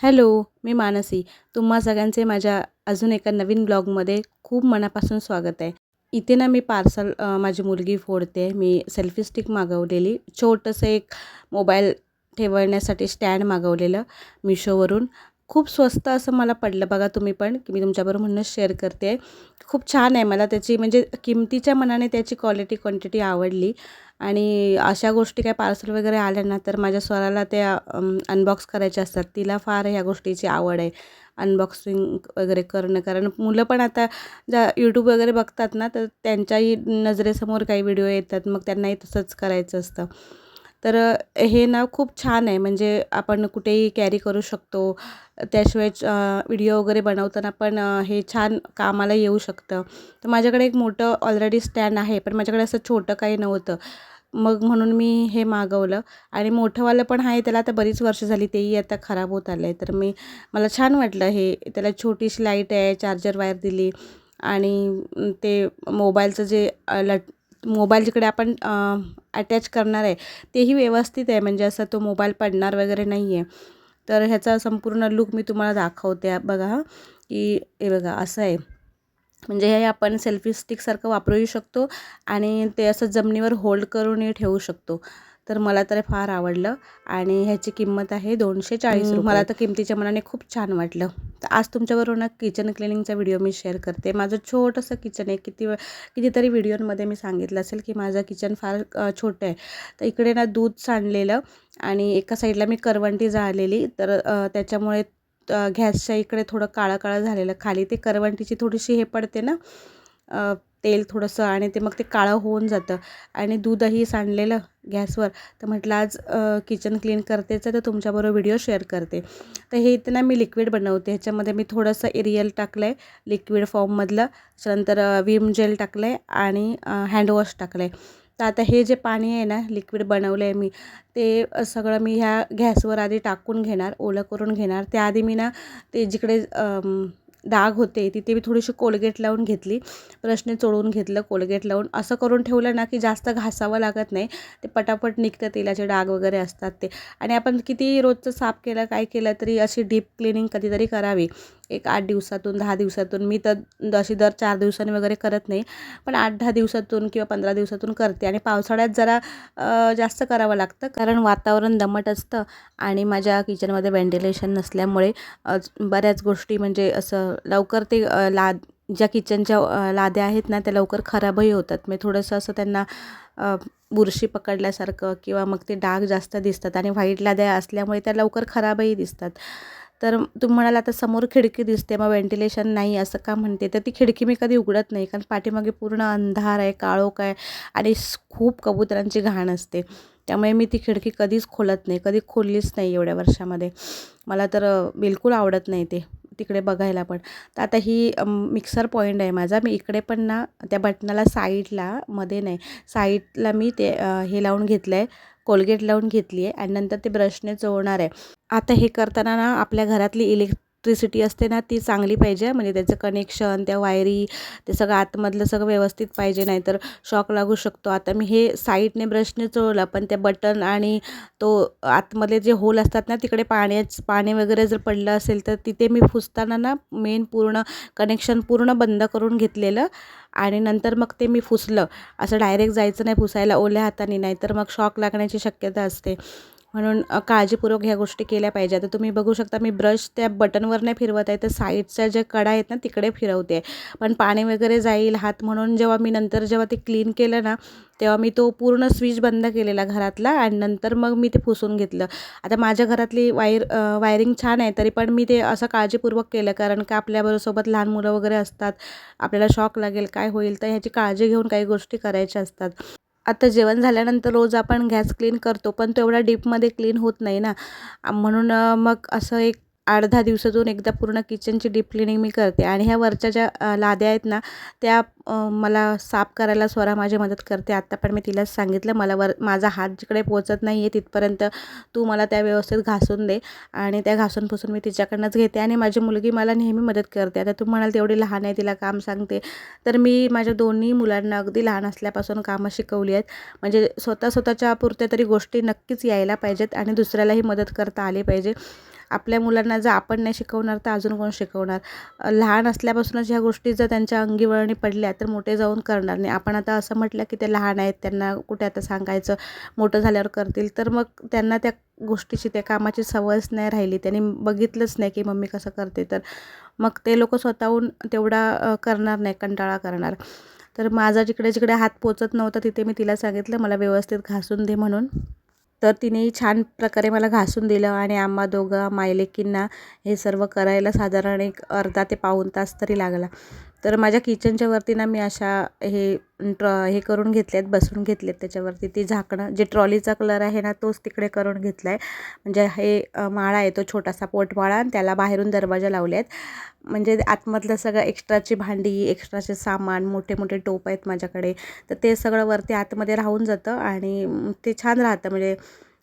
Hello मी मानसी. तुम्हा सगळ्यांचे माझ्या अजून एका नवीन ब्लॉगमध्ये खूप मनापासून स्वागत आहे. इथे ना मी पार्सल माझी मुलगी फोडते. मी सेल्फी स्टिक मागवलेली. छोटंसं एक मोबाईल ठेवण्यासाठी स्टँड मागवलेलं मिशोवरून. खूप स्वस्त असं मला पडलं. बघा तुम्ही पण की मी तुमच्याबरोबर म्हणून शेअर करते. खूप छान आहे मला त्याची म्हणजे किमतीच्या मनाने त्याची क्वालिटी क्वांटिटी आवडली. आणि अशा गोष्टी काय पार्सल वगैरे आल्या ना तर माझ्या स्वराला त्या अनबॉक्स करायच्या असतात. तिला फार ह्या गोष्टीची आवड आहे. अनबॉक्सिंग वगैरे करणं कारण मुलं पण आता ज्या यूट्यूब वगैरे बघतात ना तर त्यांच्याही नजरेसमोर काही व्हिडिओ येतात. मग त्यांनाही तसंच करायचं असतं. तर हे ना खूप छान आहे. म्हणजे आपण कुठेही कॅरी करू शकतो. त्याशिवाय व्हिडिओ वगैरे बनवताना पण हे छान कामाला येऊ शकतं. तर माझ्याकडे एक मोठं ऑलरेडी स्टँड आहे. पण माझ्याकडे असं छोटं काही नव्हतं. मग म्हणून मी हे मागवलं. आणि मोठंवालं पण आहे. त्याला आता बरीच वर्ष झाली. तेही आता खराब होत आलं आहे तर मी मला छान वाटलं हे. त्याला छोटीशी लाइट आहे. चार्जर वायर दिली. आणि ते मोबाईलचं जे लट मोबाईल जिकडे आपण अटॅच करणार आहे तेही व्यवस्थित आहे. म्हणजे असं तो मोबाईल पडणार वगैरे नाही आहे तर ह्याचा संपूर्ण लूक मी तुम्हाला दाखवते. बघा की हे बघा असं आहे. म्हणजे हे आपण सेल्फी स्टिकसारखं वापरूही शकतो आणि ते असं जमिनीवर होल्ड करूनही ठेवू शकतो. तर मला तर फार आवडलं. आणि ह्याची किंमत आहे दोनशे चाळीस मला तर किमतीच्या मनाने खूप छान वाटलं. तर आज तुमच्याबरोबर ना किचन क्लिनिंगचा व्हिडिओ मी शेअर करते. माझं छोटंसं किचन आहे. किती कितीतरी व्हिडिओमध्ये मी सांगितलं असेल की माझं किचन फार छोटं आहे. तर इकडे ना दूध सांडलेलं आणि एका साईडला मी करवंटी जाळलेली तर त्याच्यामुळे गॅसच्या इकडे थोडं काळं काळं झालेलं. खाली ते करवंटीची थोडीशी हे पडते ना तेल थोडंसं आणि ते मग ते काळं होऊन जातं. आणि दूधही सांडलेलं गॅसवर. तर म्हटलं आज किचन क्लीन करतेच तर तुमच्याबरोबर व्हिडिओ शेअर करते. तर हे इथं ना मी लिक्विड बनवते. ह्याच्यामध्ये मी थोडंसं एरियल टाकलं आहे लिक्विड फॉर्ममधलं. त्याच्यानंतर विम जेल टाकलं आहे आणि हँडवॉश टाकलं आहे तर आता हे जे पाणी आहे ना लिक्विड बनवलं आहे मी ते सगळं मी ह्या गॅसवर आधी टाकून घेणार ओलं करून घेणार. त्याआधी मी ना ते जिकडे डाग होते तिथे मी थोडीशी कोलगेट लावून घेतली. ब्रशने चोळून घेतलं कोलगेट लावून. असं करून ठेवलं ना की जास्त घासावं लागत नाही. ते पटापट निघतं तेलाचे डाग वगैरे असतात ते. आणि आपण किती रोजचं साफ केलं काय केलं तरी अशी डीप क्लिनिंग कधीतरी करावी. एक आठ दिवसातून दहा दिवसातून. मी तर अशी दर चार दिवसांनी वगैरे करत नाही. पण आठ दहा दिवसातून किंवा पंधरा दिवसातून करते. आणि पावसाळ्यात जरा जास्त करावं लागतं. कारण वातावरण दमट असतं आणि माझ्या किचनमध्ये व्हेंटिलेशन नसल्यामुळे बऱ्याच गोष्टी म्हणजे असं लवकर ते लाद ज्या किचनच्या लाद्या आहेत ना त्या लवकर खराबही होतात. म्हणजे थोडंसं असं त्यांना बुरशी पकडल्यासारखं किंवा मग ते डाग जास्त दिसतात आणि व्हाईट लाद्या असल्यामुळे त्या लवकर खराबही दिसतात. तर तुम्ही म्हणाल आता समोर खिडकी दिसते मग व्हेंटिलेशन नाही असं का म्हणते? तर ती खिडकी मी कधी उघडत नाही कारण पाठीमागे पूर्ण अंधार आहे काळोख आहे आणि खूप कबुतरांची घाण असते. त्यामुळे मी ती खिडकी कधीच खोलत नाही कधी खोललीच नाही एवढ्या वर्षामध्ये. मला तर बिलकुल आवडत नाही ते. तिकडे बघायला पण. तर आता ही मिक्सर पॉईंट आहे माझा. मी इकडे पण ना त्या बटनाला साईडला मध्ये नाही साईडला मी ते हे लावून घेतलं आहे कोलगेट लावून घेतली आहे आणि नंतर ते ब्रशने चोळणार आहे. आता हे करताना ना आपल्या घरातली इलेक् इलेक्ट्रिसिटी असते ना ती चांगली पाहिजे. म्हणजे त्याचं कनेक्शन त्या वायरी ते सगळं आतमधलं सगळं व्यवस्थित पाहिजे. नाहीतर शॉक लागू शकतो. आता मी हे साईडने ब्रशने चोळला पण त्या बटन आणि तो आतमधले जे होल असतात ना तिकडे पाण्याच पाणी वगैरे जर पडलं असेल तर तिथे मी फुसताना ना मेन पूर्ण कनेक्शन पूर्ण बंद करून घेतलेलं आणि नंतर मग ते मी फुसलं. असं डायरेक्ट जायचं नाही फुसायला ओल्या हाताने. नाही तर मग शॉक लागण्याची शक्यता असते. म्हणून काळजीपूर्वक ह्या गोष्टी केल्या पाहिजे. आता तुम्ही बघू शकता मी ब्रश त्या बटनवर नाही फिरवत आहे तर साईडच्या ज्या कडा आहेत ना तिकडे फिरवते. पण पाणी वगैरे जाईल हात म्हणून जेव्हा मी नंतर जेव्हा ते क्लीन केलं ना तेव्हा मी तो पूर्ण स्विच बंद केलेला घरातला आणि नंतर मग मी ते पुसून घेतलं. आता माझ्या घरातली वायर वायरिंग छान आहे तरी पण मी ते असं काळजीपूर्वक केलं कारण का आपल्याबरोबरसोबत लहान मुलं वगैरे असतात आपल्याला शॉक लागेल काय होईल तर ह्याची काळजी घेऊन काही गोष्टी करायच्या असतात. आता जेवण झाल्यानंतर रोज आपण गॅस क्लीन करतो पण तो एवढा डीपमध्ये क्लीन होत नाही ना. म्हणून मग असं एक आठ दहा दिवसातून एकदा पूर्ण किचनची डीप क्लिनिंग मी करते. आणि ह्या वरच्या ज्या लाद्या आहेत ना त्या मला साफ करायला स्वरा माझी मदत करते. आत्ता पण मी तिलाच सांगितलं मला वर माझा हात जिकडे पोचत नाही आहे तिथपर्यंत तू मला त्या व्यवस्थित घासून दे. आणि त्या घासून पुसून मी तिच्याकडनंच घेते. आणि माझी मुलगी मला नेहमी मदत करते. आता तू म्हणाल तेवढी लहान आहे तिला काम सांगते. तर मी माझ्या दोन्ही मुलांना अगदी लहान असल्यापासून कामं शिकवली आहेत. म्हणजे स्वतः स्वतःच्या पुरत्या तरी गोष्टी नक्कीच यायला पाहिजेत आणि दुसऱ्यालाही मदत करता आली पाहिजे. आपल्या मुलांना जर आपण नाही शिकवणार तर अजून कोण शिकवणार? लहान असल्यापासूनच ह्या गोष्टी जर त्यांच्या अंगीवळणी पडल्या तर मोठे जाऊन करणार नाही. आपण आता असं म्हटलं की ते लहान आहेत त्यांना कुठे आता सांगायचं? मोठं झाल्यावर करतील. तर मग त्यांना त्या गोष्टीची त्या कामाची सवयच नाही राहिली. त्यांनी बघितलंच नाही की मम्मी कसं करते. तर मग ते लोक स्वतःहून तेवढा करणार नाही कंटाळा करणार. तर माझा जिकडे जिकडे हात पोचत नव्हता तिथे मी तिला सांगितलं मला व्यवस्थित घासून दे म्हणून. तर तिनेही छान प्रकारे मला घासून दिलं आणि आम्हा दोघं मायलेकींना हे सर्व करायला साधारण एक अर्धा ते पाऊण तास तरी लागला. तर माझ्या किचनच्या वरती ना मी अशा हे ट्रॉ हे करून घेतले आहेत बसून घेतले आहेत त्याच्यावरती. ती झाकणं जे ट्रॉलीचा कलर आहे ना तोच तिकडे करून घेतला आहे म्हणजे हे माळा आहे तो छोटासा पोटमाळा आणि त्याला बाहेरून दरवाजा लावले आहेत म्हणजे आतमधलं सगळं एक्स्ट्राची भांडी एक्स्ट्राचे सामान मोठे मोठे टोप आहेत माझ्याकडे. तर ते सगळं वरती आतमध्ये राहून जातं आणि ते छान राहतं. म्हणजे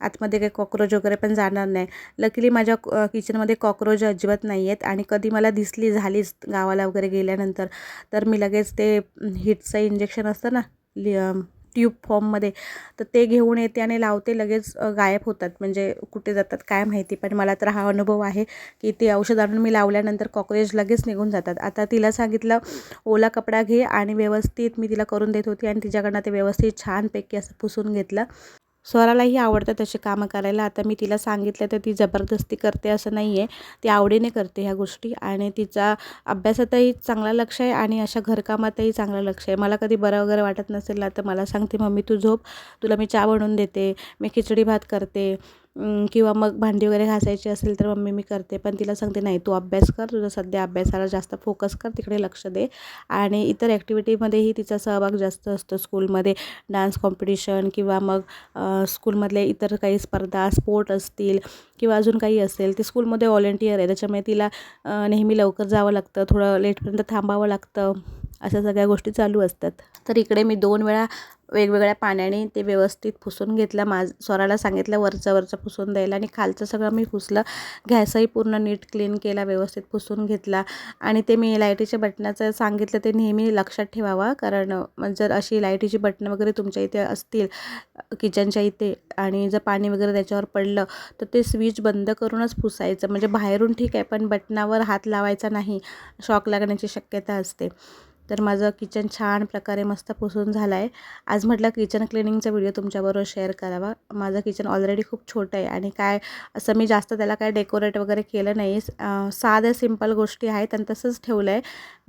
आतमध्ये काही कॉक्रोच वगैरे पण जाणार नाही. लकीली माझ्या किचनमध्ये कॉक्रोच अजिबात नाही आहेत आणि कधी मला दिसली झालीच गावाला वगैरे गेल्यानंतर तर मी लगेच ते हिटचं इंजेक्शन असतं ना लि ट्यूब फॉर्ममध्ये तर ते घेऊन येते आणि लावते लगेच गायब होतात. म्हणजे कुठे जातात काय माहिती पण मला तर हा अनुभव आहे की ते औषध आणून मी लावल्यानंतर कॉक्रोच लगेच निघून जातात. आता तिला सांगितलं ओला कपडा घे आणि व्यवस्थित मी तिला करून देत होती आणि तिच्याकडनं ते व्यवस्थित छानपैकी असं पुसून घेतलं. स्वरालाही आवडतं तशी कामं करायला. आता मी तिला सांगितलं तर ती जबरदस्ती करते असं नाही आहे ती आवडीने करते ह्या गोष्टी आणि तिचा अभ्यासातही चांगला लक्ष आहे आणि अशा घरकामातही चांगलं लक्ष आहे. मला कधी बरं वगैरे वाटत नसेल ना तर मला सांगते मम्मी तू झोप. तुला मी चहा बनवून देते. मी खिचडी भात करते. किंवा मग भांडी वगैरे घासायची असेल तर मम्मी मी करते. पण तिला सांगते नाही तू अभ्यास कर तुझं सध्या अभ्यासाला जास्त फोकस कर तिकडे लक्ष दे. आणि इतर ॲक्टिव्हिटीमध्येही तिचा सहभाग जास्त असतो. स्कूलमध्ये डान्स कॉम्पिटिशन किंवा मग स्कूलमधले इतर काही स्पर्धा स्पोर्ट असतील किंवा अजून काही असेल ते स्कूलमध्ये व्हॉलेंटियर आहे. त्याच्यामुळे तिला नेहमी लवकर जावं लागतं थोडं लेटपर्यंत थांबावं लागतं. अशा सगळ्या गोष्टी चालू असतात. तर इकडे मी दोन वेळा वेगवेगळ्या पाण्याने ते व्यवस्थित पुसून घेतलं. माझ स्वराला सांगितलं वरचं वरचं पुसून द्यायला आणि खालचं सगळं मी पुसलं. गॅसही पूर्ण नीट क्लीन केला व्यवस्थित पुसून घेतला. आणि ते मी लाईटीच्या बटनाचं सांगितलं ते नेहमी लक्षात ठेवावं. कारण जर अशी लाईटीची बटणं वगैरे तुमच्या इथे असतील किचनच्या इथे आणि जर पाणी वगैरे त्याच्यावर पडलं तर ते स्विच बंद करूनच पुसायचं. म्हणजे बाहेरून ठीक आहे पण बटनावर हात लावायचा नाही. शॉक लागण्याची शक्यता असते. तर माझं किचन छान प्रकारे मस्त पुसून झालं आहे आज म्हटलं किचन क्लिनिंगचा व्हिडिओ तुमच्याबरोबर शेअर करावा. माझं किचन ऑलरेडी खूप छोटं आहे आणि काय असं मी जास्त त्याला काय डेकोरेट वगैरे केलं नाही. साधं साध्या सिंपल गोष्टी आहेत आणि तसंच ठेवलं आहे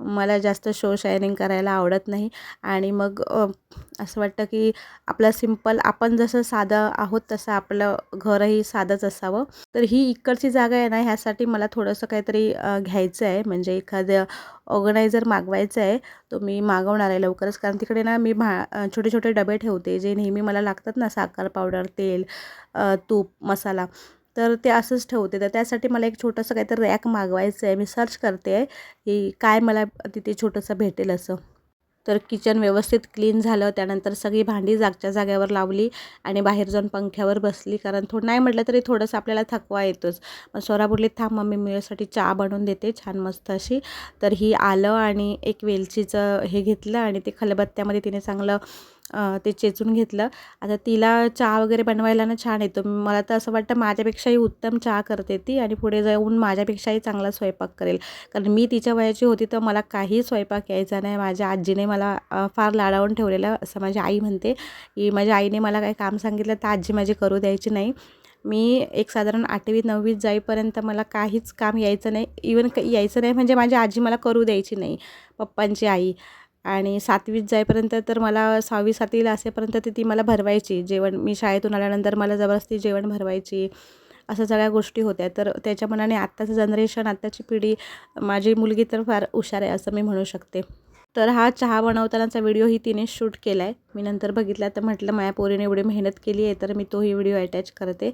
मला जास्त शो शायनिंग करायला आवडत नाही. आणि मग असं वाटतं की आपलं सिंपल आपण जसं साधं आहोत तसं आपलं घरही साधंच असावं. तर ही इकडची जागा आहे ना ह्यासाठी मला थोडंसं काहीतरी घ्यायचं आहे म्हणजे एखादं ऑर्गनायझर मागवायचं आहे तो मी मागवणार आहे लवकरच. कारण तिकडे ना मी भा छोटे छोटे डबे ठेवते जे नेहमी मला लागतात ना साखर पावडर तेल तूप मसाला. तर ते असंच ठेवते. तर त्यासाठी मला एक छोटंसं काहीतरी रॅक मागवायचं आहे मी सर्च करते आहे की काय मला तिथे छोटंसं भेटेल असं. तर किचन व्यवस्थित क्लीन झालं त्यानंतर सगळी भांडी जागच्या जाग्यावर लावली आणि बाहेर जाऊन पंख्यावर बसली. कारण थोडं नाही म्हटलं तरी थोडंसं आपल्याला थकवा येतोच. मग स्वरा बोलली थांब मम्मी मी चहा बनवून देते छान मस्त अशी. तर ही आलं आणि एक वेलचीचं हे घेतलं आणि ते खलबत्त्यामध्ये तिने चांगलं ते चेचून घेतलं. आता तिला चहा वगैरे बनवायला ना छान येतो. मला तर असं वाटतं माझ्यापेक्षाही उत्तम चहा करते ती आणि पुढे जाऊन माझ्यापेक्षाही चांगला स्वयंपाक करेल. कारण मी तिच्या वयाची होती तर मला काही स्वयंपाक यायचा नाही. माझ्या आजीने मला फार लाडावून ठेवलेलं असं माझी आई म्हणते की माझ्या आईने मला काही काम सांगितलं तर आजी माझी करू द्यायची नाही. मी एक साधारण आठवी नववीत जाईपर्यंत मला काहीच काम यायचं नाही. इवन यायचं नाही म्हणजे माझी आजी मला करू द्यायची नाही. पप्पांची आई. आणि सातवीत जाईपर्यंत तर मला सहावी सातवीला असेपर्यंत ती ती मला भरवायची. जेवण मी शाळेतून आल्यानंतर मला जबरदस्ती जेवण भरवायची. असं सगळ्या गोष्टी होत्या. तर त्याच्या मनाने आत्ताचं जनरेशन आत्ताची पिढी माझी मुलगी तर फार हुशार आहे असं मी म्हणू शकते. तर हा चहा बनवतानाचा व्हिडिओही तिने शूट केला आहे मी नंतर बघितला तर म्हटलं माझ्या पोरीने एवढी मेहनत केली आहे तर मी तोही व्हिडिओ अटॅच करते.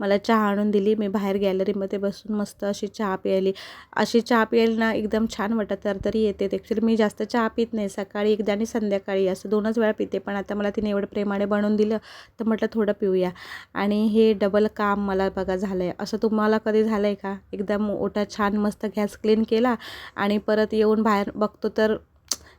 मला चहा आणून दिली मी बाहेर गॅलरीमध्ये बसून मस्त अशी चहा प्यायली. अशी चहा प्यायला ना एकदम छान वाटत तर तरी येते. ॲक्च्युली मी जास्त चहा पित नाही. सकाळी एकदा आणि संध्याकाळी असं दोनच वेळा पिते. पण आता मला तिने एवढं प्रेमाने बनवून दिलं तर म्हटलं थोडं पिऊया. आणि हे डबल काम मला बघा झालं आहे असं तुम्हाला कधी झालं आहे का? एकदम ओटा छान मस्त गॅस क्लीन केला आणि परत येऊन बाहेर बघतो तर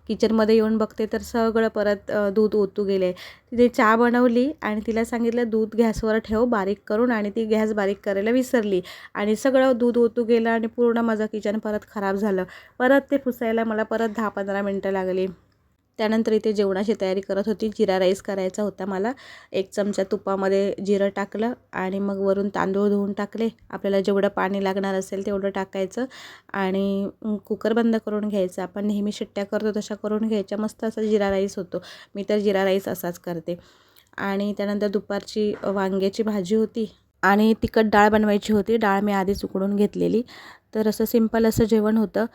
किचनमध्ये येऊन बघते तर सगळं परत दूध ओतू गेले. तिथे चहा बनवली आणि तिला सांगितलं दूध गॅसवर ठेव बारीक करून. आणि ती गॅस बारीक करायला विसरली. आणि सगळं दूध ओतू गेलं आणि पूर्ण माझं किचन परत खराब झालं. परत ते पुसायला मला परत दहा पंधरा मिनटं लागली. त्यानंतर इथे जेवणाची तयारी करत होती. जिरा राईस करायचा होता मला. एक चमचा तुपामध्ये जिरं टाकलं आणि मग वरून तांदूळ धुवून टाकले. आपल्याला जेवढं पाणी लागणार असेल तेवढं टाकायचं आणि कुकर बंद करून घ्यायचं. आपण नेहमी शिट्ट्या करतो तशा करून घ्यायच्या. मस्त असा जिरा राईस होतो. मी तर जिरा राईस असाच करते. आणि त्यानंतर दुपारची वांग्याची भाजी होती आणि तिखट डाळ बनवायची होती. डाळ मी आधीच उकडून घेतलेली. तर असं सिंपल असं जेवण होतं.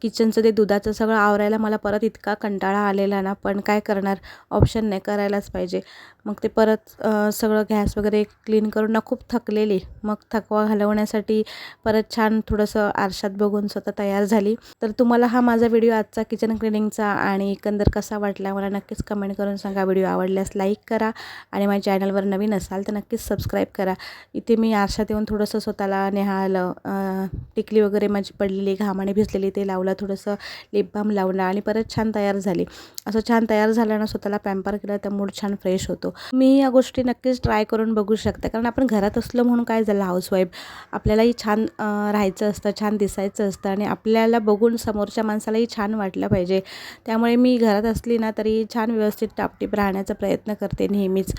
किचनचं ते दुधाचं सगळं आवरायला मला परत इतका कंटाळा आलेला ना पण काय करणार? ऑप्शन नाही करायलाच पाहिजे. मग ते परत सगळं गॅस वगैरे क्लीन करून ना खूप थकलेली. मग थकवा घालवण्यासाठी परत छान थोडंसं आरशात बघून स्वतः तयार झाली. तर तुम्हाला हा माझा व्हिडिओ आजचा किचन क्लिनिंगचा आणि एकंदर कसा वाटला मला नक्कीच कमेंट करून सांगा. व्हिडिओ आवडल्यास लाईक करा आणि माझ्या चॅनलवर नवीन असाल तर नक्कीच सबस्क्राईब करा. इथे मी आरशात येऊन थोडंसं स्वतःला नेहाळलं टिकली वगैरे माझी पडलेली घाम आणि घामाने भिजलेली ते लावलं थोडंसं लिप बाम लावलं आणि परत छान तयार झाली. असं छान तयार झाल्यानं स्वतःला पॅम्पर केलं तर मूड छान फ्रेश होतो. मी या गोष्टी नक्कीच ट्राय करून बघू शकते. कारण आपण घरात असलो म्हणून काय झालं हाऊसवाईफ आपल्यालाही छान राहायचं असतं छान दिसायचं असतं आणि आपल्याला बघून समोरच्या माणसालाही छान वाटलं पाहिजे. त्यामुळे मी घरात असली ना तरी छान व्यवस्थित टापटीप राहण्याचा प्रयत्न करते नेहमीच.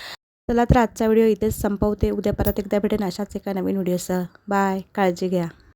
चला तर आजचा व्हिडिओ इथेच संपवते. उद्या परत एकदा भेटेन अशाच एका नवीन व्हिडिओसह. बाय काळजी घ्या.